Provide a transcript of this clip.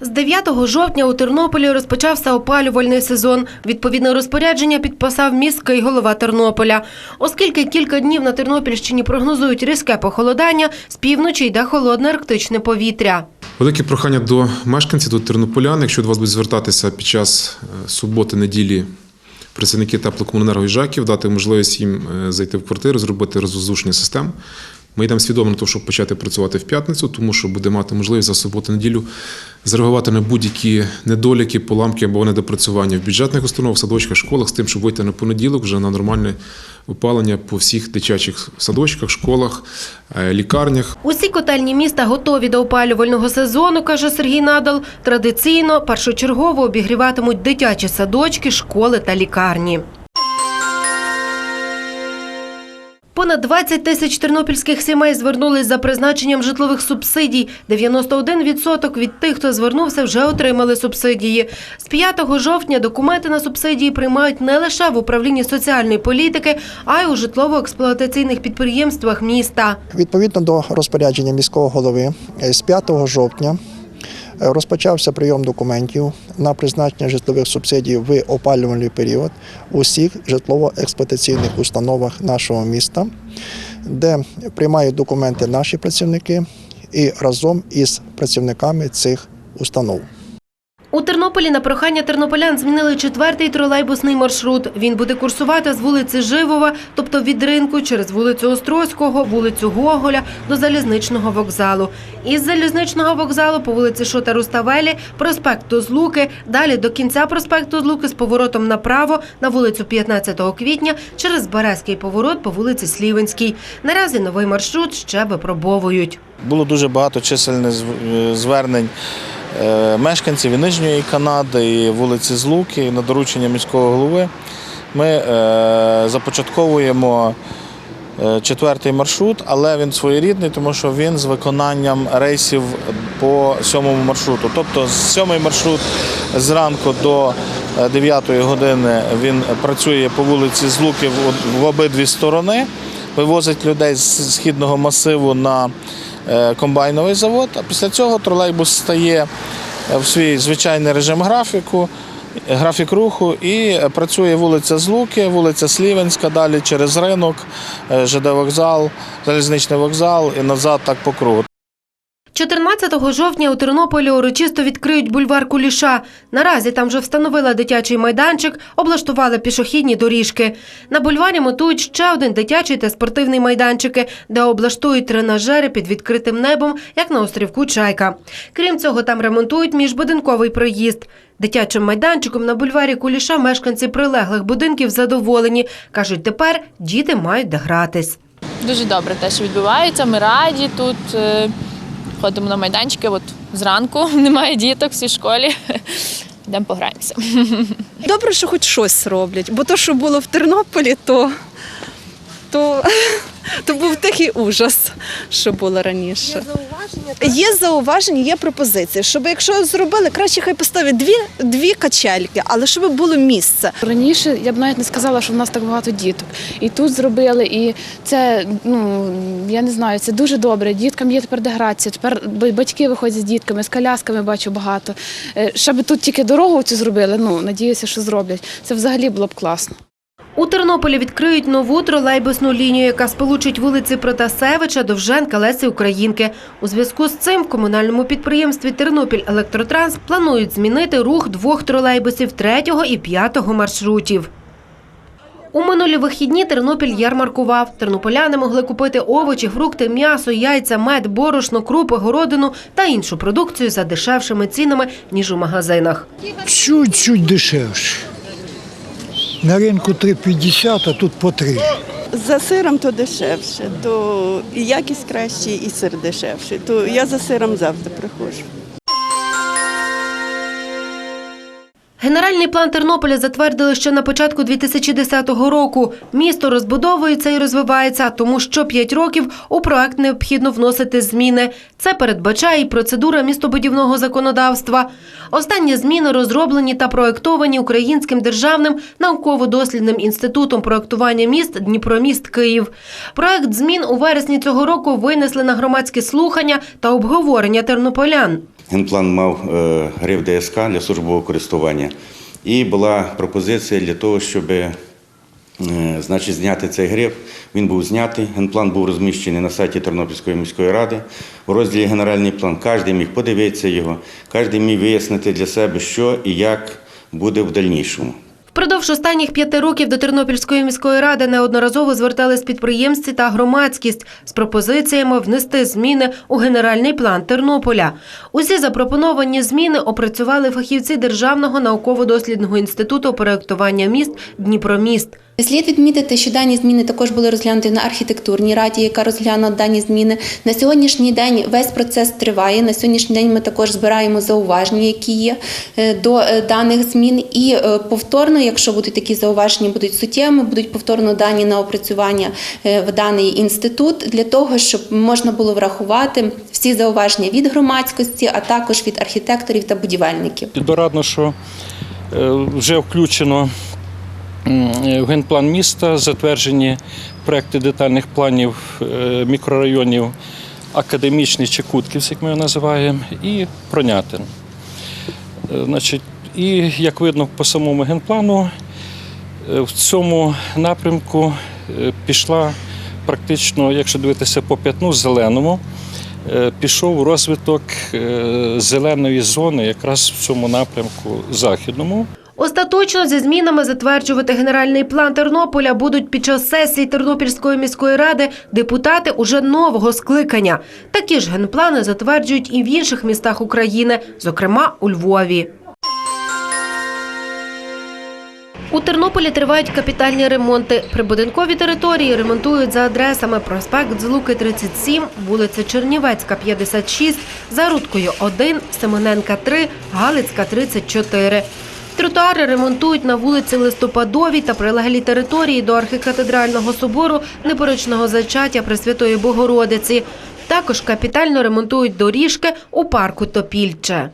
З 9 жовтня у Тернополі розпочався опалювальний сезон. Відповідне розпорядження підписав міський голова Тернополя. Оскільки кілька днів на Тернопільщині прогнозують різке похолодання, з півночі йде холодне арктичне повітря. Велике прохання до мешканців, до тернополян, якщо до вас будуть звертатися під час е, суботи, неділі працівники теплокомуненерго і ЖАКів, дати можливість їм е, зайти в квартиру, зробити розвоздушні системи. Ми йдемо свідомо на те, щоб почати працювати в п'ятницю, тому що буде мати можливість за суботу-неділю зреагувати на будь-які недоліки, поламки або недопрацювання в бюджетних установах, садочках, школах з тим, щоб вийти на понеділок вже на нормальне опалення по всіх дитячих садочках, школах, е, лікарнях. Усі котельні міста готові до опалювального сезону, каже Сергій Надал. Традиційно першочергово обігріватимуть дитячі садочки, школи та лікарні. Понад 20 тисяч тернопільських сімей звернулись за призначенням житлових субсидій. 91% від тих, хто звернувся, вже отримали субсидії. З 5 жовтня документи на субсидії приймають не лише в управлінні соціальної політики, а й у житлово-експлуатаційних підприємствах міста. Відповідно до розпорядження міського голови з 5 жовтня розпочався прийом документів на призначення житлових субсидій в опалювальний період у всіх житлово-експлуатаційних установах нашого міста, де приймають документи наші працівники і разом із працівниками цих установ. У Тернополі на прохання тернополян змінили четвертий тролейбусний маршрут. Він буде курсувати з вулиці Живова, тобто від ринку, через вулицю Острозького, вулицю Гоголя до залізничного вокзалу. Із залізничного вокзалу по вулиці Шота Руставелі, проспекту Злуки, далі до кінця проспекту Злуки з поворотом направо на вулицю 15 квітня через Березький поворот по вулиці Слівенській. Наразі новий маршрут ще випробовують. Було дуже багато чисельних звернень е, мешканців і Нижньої Канади, і вулиці Злуки, і на доручення міського голови. Ми е, започатковуємо е, четвертий маршрут, але він своєрідний, тому що він з виконанням рейсів по сьомому маршруту. Тобто сьомий маршрут зранку до 9 години він працює по вулиці Злуки в- обидві сторони, вивозить людей з східного масиву на е, комбайновий завод, а після цього тролейбус стає в свій звичайний режим графіку, графік руху і працює вулиця Злуки, вулиця Слівенська, далі через ринок, е, ЖД вокзал, залізничний вокзал і назад так по кругу. 14 жовтня у Тернополі урочисто відкриють бульвар Куліша. Наразі там вже встановили дитячий майданчик, облаштували пішохідні доріжки. На бульварі монтують ще один дитячий та спортивний майданчики, де облаштують тренажери під відкритим небом, як на острівку Чайка. Крім цього, там ремонтують міжбудинковий проїзд. Дитячим майданчиком на бульварі Куліша мешканці прилеглих будинків задоволені. Кажуть, тепер діти мають де гратись. Дуже добре те, що відбувається. Ми раді тут. Ходимо на майданчики, от зранку немає діток всій школі. Йдемо пограємося. Добре, що хоч щось роблять, бо то, що було в Тернополі, то, то, то був такий ужас, що було раніше. Є зауваження, є пропозиції, щоб якщо зробили, краще хай поставлять дві, дві качельки, але щоб було місце. Раніше я б навіть не сказала, що в нас так багато діток. І тут зробили, і це ну я не знаю, це дуже добре. Діткам є тепер де гратися. Тепер батьки виходять з дітками, з колясками бачу багато. Е, Щоб тут тільки дорогу цю зробили. Ну надіюся, що зроблять. Це взагалі було б класно. У Тернополі відкриють нову тролейбусну лінію, яка сполучить вулиці Протасевича, Довженка, Лесі Українки. У зв'язку з цим в комунальному підприємстві Тернопіль Електротранс планують змінити рух двох тролейбусів третього і п'ятого маршрутів. У минулі вихідні Тернопіль ярмаркував. Тернополяни могли купити овочі, фрукти, м'ясо, яйця, мед, борошно, крупи, городину та іншу продукцію за дешевшими цінами, ніж у магазинах. Чуть-чуть дешевше. На ринку 3,50, а тут по 3. За сиром то дешевше, то і якість краще, і сир дешевший. То я за сиром завжди приходжу. Генеральний план Тернополя затвердили ще на початку 2010 року. Місто розбудовується і розвивається, тому що 5 років у проект необхідно вносити зміни. Це передбачає і процедура містобудівного законодавства. Останні зміни розроблені та проектовані Українським державним науково-дослідним інститутом проектування міст Дніпроміст Київ. Проект змін у вересні цього року винесли на громадські слухання та обговорення тернополян. Генплан мав грив ДСК для службового користування. І була пропозиція для того, щоб е, значить, зняти цей гриф. Він був знятий. Генплан був розміщений на сайті Тернопільської міської ради. У розділі Генеральний план кожен міг подивитися його, кожен міг вияснити для себе, що і як буде в дальнішому. Впродовж останніх п'яти років до Тернопільської міської ради неодноразово звертались підприємці та громадськість з пропозиціями внести зміни у генеральний план Тернополя. Усі запропоновані зміни опрацювали фахівці Державного науково-дослідного інституту проєктування міст Дніпроміст. Слід відмітити, що дані зміни також були розглянуті на архітектурній раді, яка розглянула дані зміни. На сьогоднішній день весь процес триває. На сьогоднішній день ми також збираємо зауваження, які є е, до е, даних змін. І е, повторно, якщо будуть такі зауваження, будуть суттєвими, будуть повторно дані на опрацювання в даний інститут для того, щоб можна було врахувати всі зауваження від громадськості, а також від архітекторів та будівельників. Дорадно, що вже включено в генплан міста затверджені проекти детальних планів е, мікрорайонів Академічний чи Кутківський, як ми його називаємо, і Пронятин. Е, Значить, і як видно по самому генплану, е, в цьому напрямку е, пішла практично, якщо дивитися по п'ятну зеленому, е, пішов розвиток е, зеленої зони якраз в цьому напрямку західному. Остаточно зі змінами затверджувати генеральний план Тернополя будуть під час сесії Тернопільської міської ради депутати уже нового скликання. Такі ж генплани затверджують і в інших містах України, зокрема у Львові. У Тернополі тривають капітальні ремонти. Прибудинкові території ремонтують за адресами проспект Злуки 37, вулиця Чернівецька 56, Зарудкою 1, Семененка 3, Галицька 34. Тротуари ремонтують на вулиці Листопадовій та прилеглій території до архікатедрального собору непорочного зачаття Пресвятої Богородиці. Також капітально ремонтують доріжки у парку Топільче.